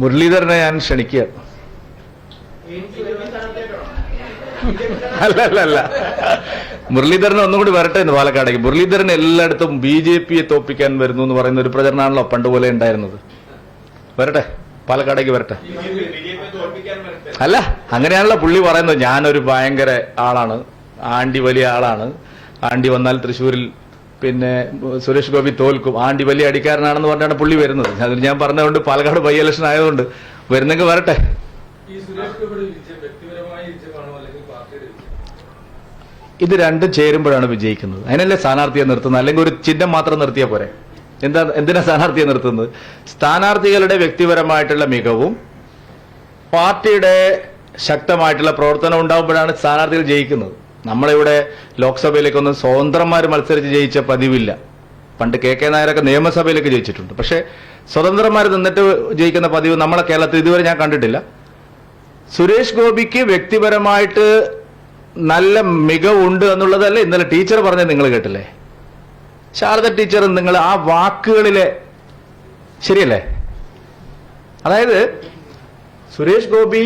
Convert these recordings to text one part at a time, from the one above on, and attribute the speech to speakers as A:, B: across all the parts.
A: മുരളീധരനെ ഞാൻ ക്ഷണിക്കുക. അല്ല അല്ല അല്ല മുരളീധരൻ ഒന്നുകൂടി വരട്ടെ എന്ന് പാലക്കാടേക്ക്. മുരളീധരൻ എല്ലായിടത്തും ബി ജെ പിയെ തോപ്പിക്കാൻ വരുന്നു എന്ന് പറയുന്ന ഒരു പ്രചരണമാണല്ലോ പണ്ട് പോലെ ഉണ്ടായിരുന്നത്. വരട്ടെ പാലക്കാടേക്ക് വരട്ടെ. അല്ല അങ്ങനെയാണല്ലോ പുള്ളി പറയുന്നത്. ഞാനൊരു ഭയങ്കര ആളാണ്. ആണ്ടി വലിയ ആളാണ്. ആണ്ടി വന്നാൽ തൃശ്ശൂരിൽ പിന്നെ സുരേഷ് ഗോപി തോൽക്കും. ആണ്ടി വലിയ അടിക്കാരനാണെന്ന് പറഞ്ഞാണ് പുള്ളി വരുന്നത്. അതിൽ ഞാൻ പറഞ്ഞതുകൊണ്ട് പാലക്കാട് ബൈ ഇലക്ഷൻ ആയതുകൊണ്ട് വരുന്നെങ്കിൽ വരട്ടെ. ഇത് രണ്ടും ചേരുമ്പോഴാണ് വിജയിക്കുന്നത്. അതിനല്ലേ സ്ഥാനാർത്ഥിയെ നിർത്തുന്നത്? അല്ലെങ്കിൽ ഒരു ചിഹ്നം മാത്രം നിർത്തിയാൽ പോരെ? എന്താ എന്തിനാ സ്ഥാനാർത്ഥിയെ നിർത്തുന്നത്? സ്ഥാനാർത്ഥികളുടെ വ്യക്തിപരമായിട്ടുള്ള മികവും പാർട്ടിയുടെ ശക്തമായിട്ടുള്ള പ്രവർത്തനം ഉണ്ടാകുമ്പോഴാണ് സ്ഥാനാർത്ഥികൾ ജയിക്കുന്നത്. നമ്മളിവിടെ ലോക്സഭയിലേക്കൊന്നും സ്വതന്ത്രന്മാർ മത്സരിച്ച് ജയിച്ച പതിവില്ല. പണ്ട് കെ കെ നായരൊക്കെ നിയമസഭയിലേക്ക് ജയിച്ചിട്ടുണ്ട്. പക്ഷേ സ്വതന്ത്രന്മാർ നിന്നിട്ട് ജയിക്കുന്ന പതിവ് നമ്മളെ കേരളത്തിൽ ഇതുവരെ ഞാൻ കണ്ടിട്ടില്ല. സുരേഷ് ഗോപിക്ക് വ്യക്തിപരമായിട്ട് നല്ല മികവുണ്ട് എന്നുള്ളതല്ലേ ഇന്നലെ ടീച്ചർ പറഞ്ഞത് നിങ്ങൾ കേട്ടില്ലേ? ശാരദ ടീച്ചർ നിങ്ങൾ ആ വാക്കുകളിലെ ശരിയല്ലേ? അതായത് സുരേഷ് ഗോപി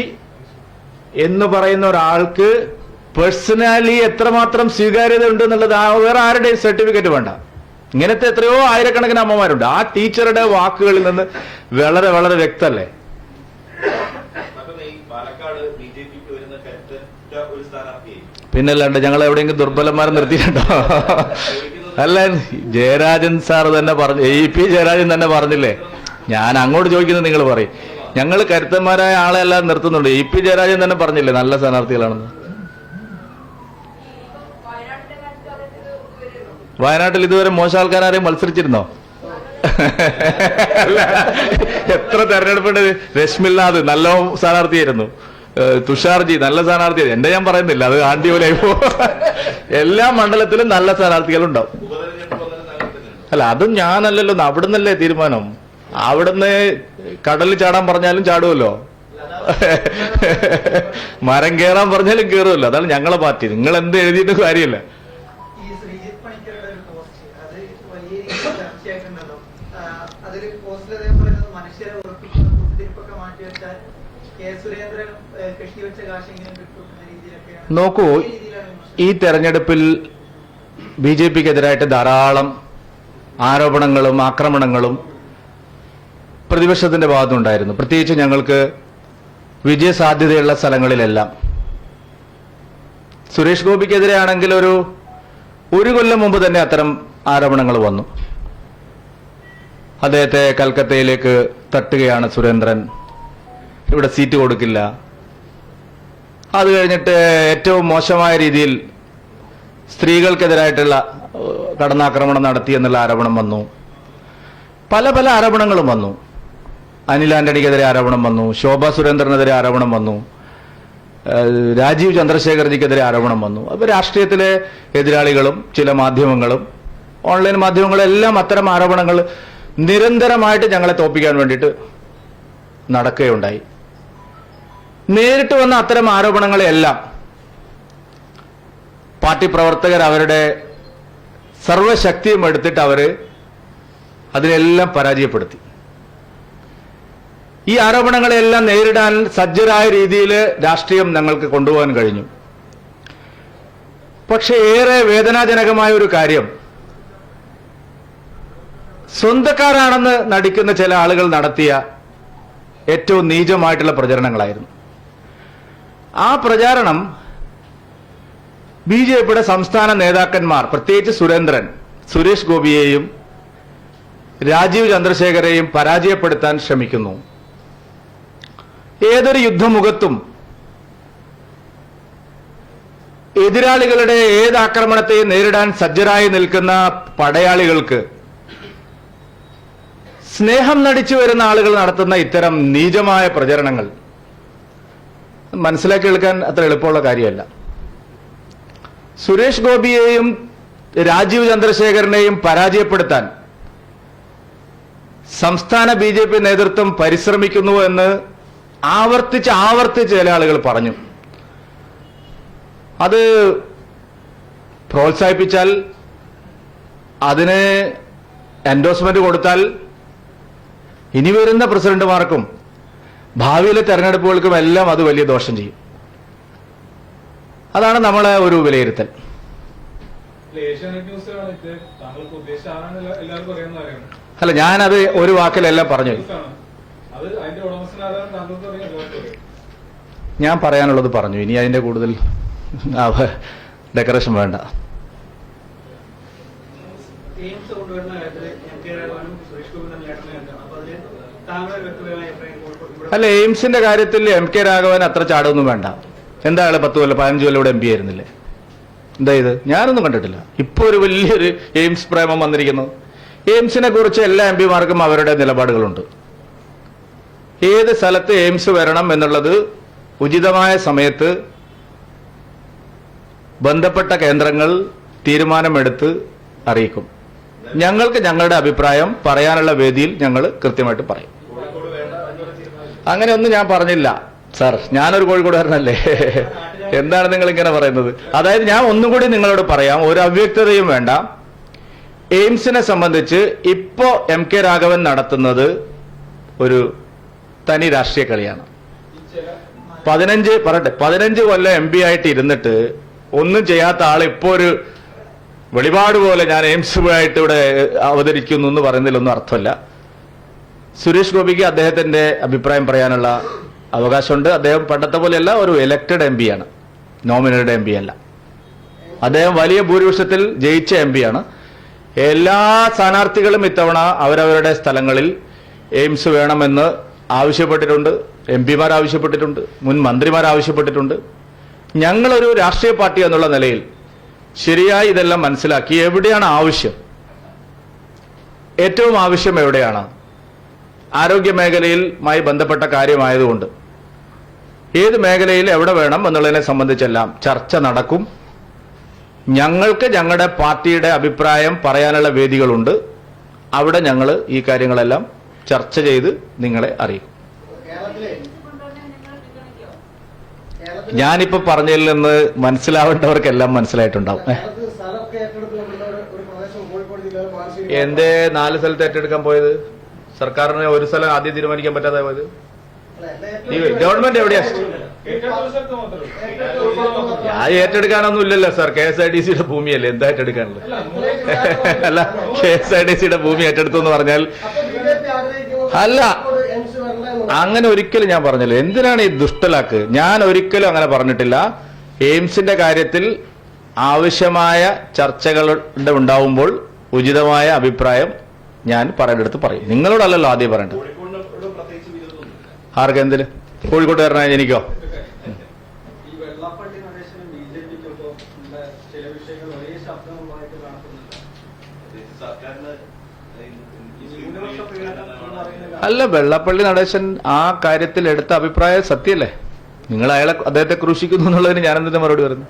A: എന്ന് പറയുന്ന ഒരാൾക്ക് പേഴ്സണലി എത്രമാത്രം സ്വീകാര്യത ഉണ്ട് എന്നുള്ളത് ആ വേറെ ആരുടെയും സർട്ടിഫിക്കറ്റ് വേണ്ട. ഇങ്ങനത്തെ എത്രയോ ആയിരക്കണക്കിന് അമ്മമാരുണ്ട്. ആ ടീച്ചറുടെ വാക്കുകളിൽ നിന്ന് വളരെ വളരെ വ്യക്തമല്ലേ? പിന്നല്ലാണ്ട് ഞങ്ങൾ എവിടെയെങ്കിലും ദുർബലന്മാരെ നിർത്തിയിട്ടുണ്ടോ? അല്ല ജയരാജൻ സാർ തന്നെ പറഞ്ഞു എ പി ജയരാജൻ തന്നെ പറഞ്ഞില്ലേ? ഞാൻ അങ്ങോട്ട് ചോദിക്കുന്നത് നിങ്ങൾ പറയും. ഞങ്ങൾ കരുത്തന്മാരായ ആളെ എല്ലാം നിർത്തുന്നുണ്ട്. എ പി ജയരാജൻ തന്നെ പറഞ്ഞില്ലേ? നല്ല സ്ഥാനാർത്ഥികളാണെന്ന്. വയനാട്ടിൽ ഇതുവരെ മോശം ആൾക്കാരും മത്സരിച്ചിരുന്നോ? എത്ര തെരഞ്ഞെടുപ്പുണ്ട്. രശ്മില്ലാത് നല്ല സ്ഥാനാർത്ഥിയായിരുന്നു. തുഷാർജി നല്ല സ്ഥാനാർത്ഥി എന്റെ ഞാൻ പറയുന്നില്ല അത് ആണ്ടി പോലെ എല്ലാ മണ്ഡലത്തിലും നല്ല സ്ഥാനാർത്ഥികളുണ്ടാവും. അല്ല അതും ഞാനല്ലല്ലോ അവിടുന്നല്ലേ തീരുമാനം? അവിടുന്ന് കടലിൽ ചാടാൻ പറഞ്ഞാലും ചാടുമല്ലോ മരം കയറാൻ പറഞ്ഞാലും കയറുമല്ലോ അതാണ് ഞങ്ങളെ പാർട്ടി. നിങ്ങൾ എന്ത് എഴുതിയിട്ട് കാര്യമില്ല. നോക്കൂ
B: ഈ.
A: തെരഞ്ഞെടുപ്പിൽ ബി ജെ പിക്കെതിരായിട്ട് ധാരാളം ആരോപണങ്ങളും ആക്രമണങ്ങളും പ്രതിപക്ഷത്തിന്റെ ഭാഗത്തുണ്ടായിരുന്നു പ്രത്യേകിച്ച് ഞങ്ങൾക്ക് വിജയസാധ്യതയുള്ള സ്ഥലങ്ങളിലെല്ലാം. സുരേഷ് ഗോപിക്കെതിരെയാണെങ്കിൽ ഒരു ഒരു കൊല്ലം മുമ്പ് തന്നെ അത്തരം ആരോപണങ്ങൾ വന്നു. അദ്ദേഹത്തെ കൽക്കത്തയിലേക്ക് തട്ടുകയാണ് സുരേന്ദ്രൻ. ഇവിടെ സീറ്റ് കൊടുക്കില്ല. അത് കഴിഞ്ഞിട്ട് ഏറ്റവും മോശമായ രീതിയിൽ സ്ത്രീകൾക്കെതിരായിട്ടുള്ള കടന്നാക്രമണം നടത്തി എന്നുള്ള ആരോപണം വന്നു. പല പല ആരോപണങ്ങളും വന്നു. അനിൽ ആന്റണിക്കെതിരെ ആരോപണം വന്നു. ശോഭ സുരേന്ദ്രനെതിരെ ആരോപണം വന്നു. രാജീവ് ചന്ദ്രശേഖർജിക്കെതിരെ ആരോപണം വന്നു. അപ്പോൾ രാഷ്ട്രീയത്തിലെ എതിരാളികളും ചില മാധ്യമങ്ങളും ഓൺലൈൻ മാധ്യമങ്ങളും എല്ലാം അത്തരം ആരോപണങ്ങൾ നിരന്തരമായിട്ട് ഞങ്ങളെ തോപ്പിക്കാൻ വേണ്ടിയിട്ട് നടക്കുകയുണ്ടായി. നേരിട്ട് വന്ന അത്തരം ആരോപണങ്ങളെല്ലാം പാർട്ടി പ്രവർത്തകർ അവരുടെ സർവശക്തിയും എടുത്തിട്ട് അവർ അതിനെല്ലാം പരാജയപ്പെടുത്തി. ഈ ആരോപണങ്ങളെല്ലാം നേരിടാൻ സജ്ജരായ രീതിയിൽ രാഷ്ട്രീയം ഞങ്ങൾക്ക് കൊണ്ടുപോകാൻ കഴിഞ്ഞു. പക്ഷെ ഏറെ വേദനാജനകമായ ഒരു കാര്യം സ്വന്തക്കാരാണെന്ന് നടിക്കുന്ന ചില ആളുകൾ നടത്തിയ ഏറ്റവും നീചമായിട്ടുള്ള പ്രചരണങ്ങളായിരുന്നു. ആ പ്രചാരണം ബി ജെ പിയുടെ സംസ്ഥാന നേതാക്കന്മാർ പ്രത്യേകിച്ച് സുരേന്ദ്രൻ സുരേഷ് ഗോപിയെയും രാജീവ് ചന്ദ്രശേഖരെയും പരാജയപ്പെടുത്താൻ ശ്രമിക്കുന്നു. ഏതൊരു യുദ്ധമുഖത്തും എതിരാളികളുടെ ഏത് ആക്രമണത്തെയും നേരിടാൻ സജ്ജരായി നിൽക്കുന്ന പടയാളികൾക്ക് സ്നേഹം നടിച്ചു വരുന്ന ആളുകൾ നടത്തുന്ന ഇത്തരം നീചമായ പ്രചരണങ്ങൾ മനസ്സിലാക്കി എടുക്കാൻ അത്ര എളുപ്പമുള്ള കാര്യമല്ല. സുരേഷ് ഗോപിയെയും രാജീവ് ചന്ദ്രശേഖരനെയും പരാജയപ്പെടുത്താൻ സംസ്ഥാന ബി ജെ പി നേതൃത്വം പരിശ്രമിക്കുന്നു എന്ന് ആവർത്തിച്ച് ആവർത്തിച്ച് ചില ആളുകൾ പറഞ്ഞു. അത് പ്രോത്സാഹിപ്പിച്ചാൽ അതിന് എൻഡോസ്മെന്റ് കൊടുത്താൽ ഇനി വരുന്ന പ്രസിഡന്റുമാർക്കും ഭാവിയിലെ തെരഞ്ഞെടുപ്പുകൾക്കും എല്ലാം അത് വലിയ ദോഷം ചെയ്യും. അതാണ് നമ്മളെ ഒരു വിലയിരുത്തൽ.
C: അല്ല,
A: ഞാനത് ഒരു വാക്കിലെല്ലാം പറഞ്ഞു ഞാൻ പറയാനുള്ളത് പറഞ്ഞു. ഇനി അതിന്റെ കൂടുതൽ ഡെക്കറേഷൻ വേണ്ട.
B: എയിംസ് കൊണ്ടുവരുന്ന കാര്യത്തിൽ എം കെ രാഘവനും സുരേഷ് ഗോപി തമ്മിൽ ഇടപെടുന്നുണ്ട് അപ്പൊ അതിൽ
A: അല്ല എയിംസിന്റെ കാര്യത്തിൽ എം കെ രാഘവൻ അത്ര ചാടൊന്നും വേണ്ട. എന്താ ആൾ പത്ത് കൊല്ലം പതിനഞ്ച് കൊല്ലം ഇവിടെ എം പി ആയിരുന്നില്ലേ? എന്താ ഇത്? ഞാനൊന്നും കണ്ടിട്ടില്ല. ഇപ്പോൾ ഒരു വലിയൊരു എയിംസ് പ്രേമം വന്നിരിക്കുന്നു. എയിംസിനെ കുറിച്ച് എല്ലാ എം പിമാർക്കും അവരുടെ നിലപാടുകളുണ്ട്. ഏത് സ്ഥലത്ത് എയിംസ് വരണം എന്നുള്ളത് ഉചിതമായ സമയത്ത് ബന്ധപ്പെട്ട കേന്ദ്രങ്ങൾ തീരുമാനമെടുത്ത് അറിയിക്കും. ഞങ്ങൾക്ക് ഞങ്ങളുടെ അഭിപ്രായം പറയാനുള്ള വേദിയിൽ ഞങ്ങൾ കൃത്യമായിട്ട് പറയും.
D: കോഴിക്കോട് വേണ്ട എന്നൊരു തീരുമാനം
A: അങ്ങനെ ഒന്നും ഞാൻ പറഞ്ഞില്ല. സാർ ഞാനൊരു കോഴിക്കോടുകാരനല്ലേ? എന്താണ് നിങ്ങൾ ഇങ്ങനെ പറയുന്നത്? അതായത് ഞാൻ ഒന്നും കൂടി നിങ്ങളോട് പറയാം ഒരു അവ്യക്തതയും വേണ്ട. എയിംസിനെ സംബന്ധിച്ച് ഇപ്പോ എം കെ രാഘവൻ നടത്തുന്നത് ഒരു തനി രാഷ്ട്രീയ കളിയാണ്. പതിനഞ്ച് പറയട്ടെ പതിനഞ്ച് കൊല്ലം എം പി ആയിട്ട് ഇരുന്നിട്ട് ഒന്നും ചെയ്യാത്ത ആൾ ഇപ്പോ ഒരു വെളിപാട് പോലെ ഞാൻ എയിംസ് ആയിട്ട് ഇവിടെ അവതരിക്കുന്നു എന്ന് പറയുന്നതിലൊന്നും അർത്ഥമല്ല. സുരേഷ് ഗോപിക്ക് അദ്ദേഹത്തിന്റെ അഭിപ്രായം പറയാനുള്ള അവകാശമുണ്ട്. അദ്ദേഹം പണ്ടത്തെ പോലെയല്ല ഒരു എലക്റ്റഡ് എം ആണ്. നോമിനേറ്റഡ് എം അല്ല. അദ്ദേഹം വലിയ ഭൂരിപക്ഷത്തിൽ ജയിച്ച എം ആണ്. എല്ലാ സ്ഥാനാർത്ഥികളും ഇത്തവണ അവരവരുടെ സ്ഥലങ്ങളിൽ എയിംസ് വേണമെന്ന് ആവശ്യപ്പെട്ടിട്ടുണ്ട്. എം പിമാർ ആവശ്യപ്പെട്ടിട്ടുണ്ട്. മുൻ മന്ത്രിമാർ ആവശ്യപ്പെട്ടിട്ടുണ്ട്. ഞങ്ങളൊരു രാഷ്ട്രീയ പാർട്ടി എന്നുള്ള നിലയിൽ ശരിയായി ഇതെല്ലാം മനസ്സിലാക്കി എവിടെയാണ് ആവശ്യം? ഏറ്റവും ആവശ്യം എവിടെയാണ്? ആരോഗ്യ മേഖലയിലുമായി ബന്ധപ്പെട്ട കാര്യമായതുകൊണ്ട്. ഏത് മേഖലയിൽ എവിടെ വേണം എന്നുള്ളതിനെ സംബന്ധിച്ചെല്ലാം ചർച്ച നടക്കും. ഞങ്ങൾക്ക് ഞങ്ങളുടെ പാർട്ടിയുടെ അഭിപ്രായം പറയാനുള്ള വേദികളുണ്ട്. അവിടെ ഞങ്ങൾ ഈ കാര്യങ്ങളെല്ലാം ചർച്ച ചെയ്ത് നിങ്ങളെ അറിയിക്കും. ഞാനിപ്പോ പറഞ്ഞതിൽ നിന്ന് മനസ്സിലാവേണ്ടവർക്കെല്ലാം മനസ്സിലായിട്ടുണ്ടാവും. എന്തേ നാല് സ്ഥലത്ത് ഏറ്റെടുക്കാൻ പോയത്? സർക്കാരിന് ഒരു സ്ഥലം ആദ്യം തീരുമാനിക്കാൻ പറ്റാതെ പോയത്? ഗവൺമെന്റ് എവിടെയാ? ഞാൻ ഏറ്റെടുക്കാനൊന്നും ഇല്ലല്ലോ sir. K S I D സിയുടെ ഭൂമിയല്ലേ? എന്താ ഏറ്റെടുക്കാനുള്ളത്
C: അല്ല,
A: കെ എസ് ഐ ഡി സിയുടെ ഭൂമി ഏറ്റെടുത്തു എന്ന് പറഞ്ഞാൽ അല്ല.
E: കോഴിക്കോട് എയിംസ് വരണ്ട എന്നുള്ളത്.
A: അങ്ങനെ ഒരിക്കലും ഞാൻ പറഞ്ഞില്ല. എന്തിനാണ് ഈ ദുഷ്ടലാക്ക്? ഞാൻ ഒരിക്കലും അങ്ങനെ പറഞ്ഞിട്ടില്ല. എയിംസിന്റെ കാര്യത്തിൽ ആവശ്യമായ ചർച്ചകളുടെ ഉണ്ടാവുമ്പോൾ ഉചിതമായ അഭിപ്രായം ഞാൻ പറയേണ്ടടുത്ത് പറയും. നിങ്ങളോടല്ലല്ലോ ആദ്യം പറയേണ്ടത്. ആർക്കെന്തിന്
B: കോഴിക്കോട്ട് വരണ
D: എനിക്കോ സർക്കാരിന്
A: അല്ല വെള്ളപ്പള്ളി നടേശൻ ആ കാര്യത്തിൽ എടുത്ത അഭിപ്രായം സത്യല്ലേ? നിങ്ങൾ അയാളെ അദ്ദേഹത്തെ ക്രൂശിക്കുന്നു എന്നുള്ളതിന് ഞാൻ എന്തിനാ മറുപടി പറയുന്നു